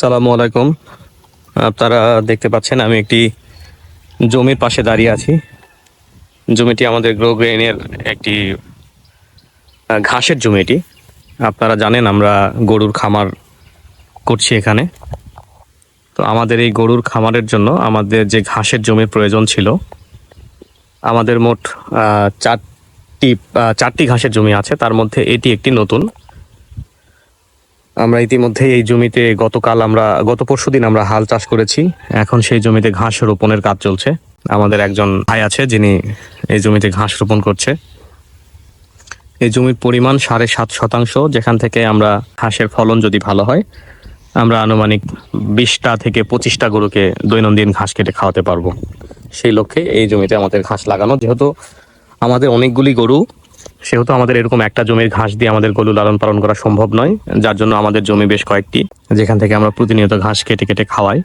সালামু আলাইকুম। আপনারা দেখতে পাচ্ছেন আমি একটি জমির পাশে দাঁড়িয়ে আছি। জমিটি আমাদের গ্রো গ্রেনের একটি ঘাসের জমি এটি। আপনারা জানেন আমরা গরুর খামার করছি এখানে। তো আমাদের এই গরুর খামারের জন্য আমাদের যে ঘাসের জমির প্রয়োজন ছিল, আমাদের মোট চারটি চারটি ঘাসের জমি আছে। তার মধ্যে এটি একটি নতুন। আমরা ইতিমধ্যে এই জমিতে গতকাল আমরা, গত পরশু দিন আমরা হাল চাষ করেছি। এখন সেই জমিতে ঘাস রোপণের কাজ চলছে। আমাদের একজন ভাই আছে, যিনি এই জমিতে ঘাস রোপণ করছে। এই জমির পরিমাণ সাড়ে সাত শতাংশ, যেখান থেকে আমরা ঘাসের ফলন যদি ভালো হয়, আমরা আনুমানিক বিশটা থেকে পঁচিশটা গরুকে দৈনন্দিন ঘাস কেটে খাওয়াতে পারব। সেই লক্ষ্যে এই জমিতে আমাদের ঘাস লাগানো। যেহেতু আমাদের অনেকগুলি গরু সেহেতু আমাদের এরকম একটা জমির ঘাস দিয়ে আমাদের গরু লালন পালন করা সম্ভব নয়। যার জন্য আমাদের জমি বেশ কয়েকটি, যেখান থেকে আমরা প্রতিনিয়ত ঘাস কেটে কেটে খাওয়াই।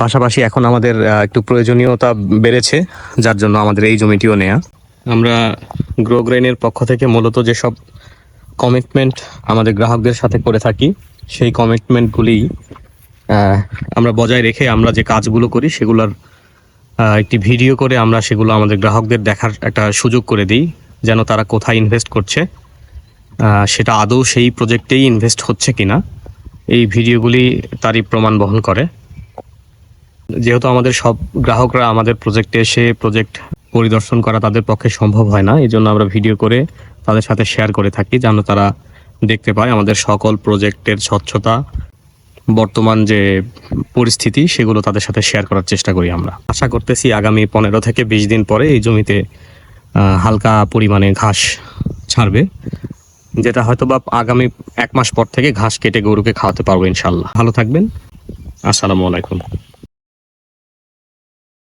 পাশাপাশি এখন আমাদের একটু প্রয়োজনীয়তা বেড়েছে, যার জন্য আমাদের এই জমিটিও নেয়া। আমরা গ্রো গ্রেনের পক্ষ থেকে মূলত যেসব কমিটমেন্ট আমাদের গ্রাহকদের সাথে করে থাকি, সেই কমিটমেন্টগুলি আমরা বজায় রেখে আমরা যে কাজগুলো করি, সেগুলোর একটি ভিডিও করে আমরা সেগুলো আমাদের গ্রাহকদের দেখার একটা সুযোগ করে দিই। যেন তারা কোথায় ইনভেস্ট করছে সেটা আদৌ সেই প্রজেক্টেই ইনভেস্ট হচ্ছে কিনা, এই ভিডিওগুলি তারই প্রমাণ বহন করে। যেহেতু আমাদের সব গ্রাহকরা আমাদের প্রজেক্টে এসে প্রজেক্ট পরিদর্শন করা তাদের পক্ষে সম্ভব হয় না এই জন্য আমরা ভিডিও করে তাদের সাথে শেয়ার করে থাকি, যেন তারা দেখতে পায় আমাদের সকল প্রজেক্টের স্বচ্ছতা, বর্তমান যে পরিস্থিতি, সেগুলো তাদের সাথে শেয়ার করার চেষ্টা করি আমরা। আশা করতেছি আগামী পনেরো থেকে বিশ দিন পরে এই জমিতে হালকা পরিমাণে ঘাস ছাড়বে, যেটা হয়তো বা আগামী এক মাস পর থেকে ঘাস কেটে গরুকে খাওয়াতে পারব ইনশাল্লাহ ভালো থাকবেন। আসসালামু আলাইকুম।